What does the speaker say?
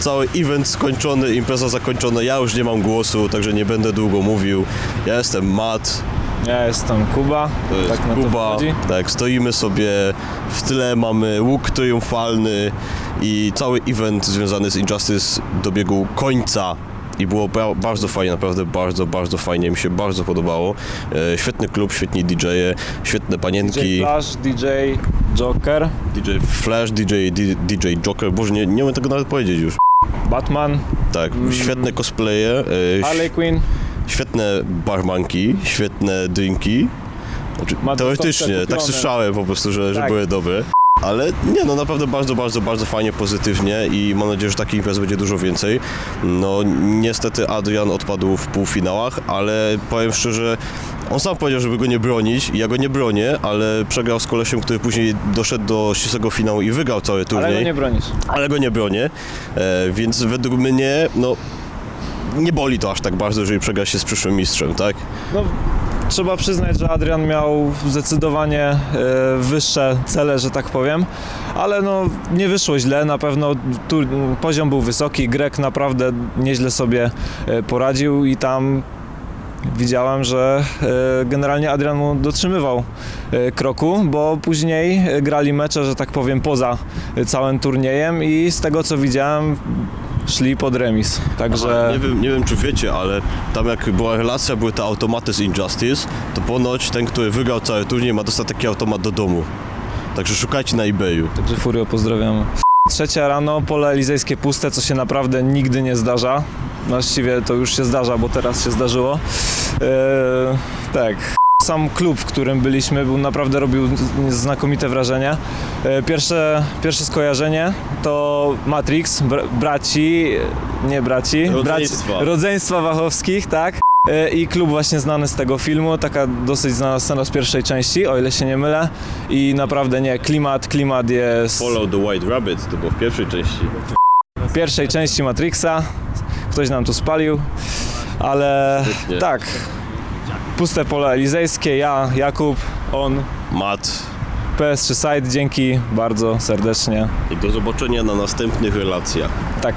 cały event skończony, impreza zakończona, ja już nie mam głosu, także nie będę długo mówił. Ja jestem Matt, Ja jestem Kuba, to jest tak to Kuba, wychodzi. tak, stoimy sobie, w tle mamy łuk triumfalny i cały event związany z Injustice dobiegł końca. I było ba- bardzo fajnie, naprawdę bardzo, bardzo fajnie, mi się bardzo podobało. E, świetny klub, świetni DJ-e, świetne DJ panienki. Flash, DJ Joker, DJ Flash, DJ, DJ Joker, boże nie, nie umiem tego nawet powiedzieć już. Batman, Tak, świetne cosplaye, e, Harley Quinn. świetne barmanki, świetne drinki. Znaczy, Ma teoretycznie, tak słyszałem po prostu, że, że Tak. były dobre. Ale nie, no naprawdę bardzo, bardzo, bardzo fajnie, pozytywnie i mam nadzieję, że takich imprez będzie dużo więcej. No niestety Adrian odpadł w półfinałach, ale powiem szczerze, on sam powiedział, żeby go nie bronić. I ja go nie bronię, ale przegrał z kolesiem, który później doszedł do ścisłego finału i wygrał cały turniej. Ale go nie bronisz. ale go nie bronię, e, więc według mnie, no, nie boli to aż tak bardzo, jeżeli przegra się z przyszłym mistrzem, tak? No, trzeba przyznać, że Adrian miał zdecydowanie e, wyższe cele, że tak powiem, ale no nie wyszło źle, na pewno tu, poziom był wysoki, Grek naprawdę nieźle sobie e, poradził i tam widziałem, że e, generalnie Adrian mu dotrzymywał e, kroku, bo później e, grali mecze, że tak powiem, poza całym turniejem i z tego co widziałem szli pod remis, także... Nie wiem, nie wiem, czy wiecie, ale tam jak była relacja, były te automaty z Injustice, to ponoć ten, który wygrał cały turniej, ma dostać taki automat do domu. Także szukajcie na eBayu. Także Furio pozdrawiamy. Trzecia rano, pole elizejskie puste, co się naprawdę nigdy nie zdarza. Właściwie to już się zdarza, bo teraz się zdarzyło. Eee, tak. Sam klub, w którym byliśmy, był naprawdę robił znakomite wrażenie. E, Pierwsze, pierwsze skojarzenie to Matrix, br- braci, nie braci, Rodzeństwa. braci, rodzeństwa Wachowskich, tak. E, I klub właśnie znany z tego filmu, taka dosyć znana scena z pierwszej części, o ile się nie mylę. I naprawdę nie, klimat, klimat jest Follow the White Rabbit, to było w pierwszej części. w pierwszej części Matrixa. Ktoś nam tu spalił, ale Świetnie. tak. Puste pole elizejskie, ja, Jakub, on, Matt PS3 Site, dzięki bardzo serdecznie. i do zobaczenia na następnych relacjach. Tak.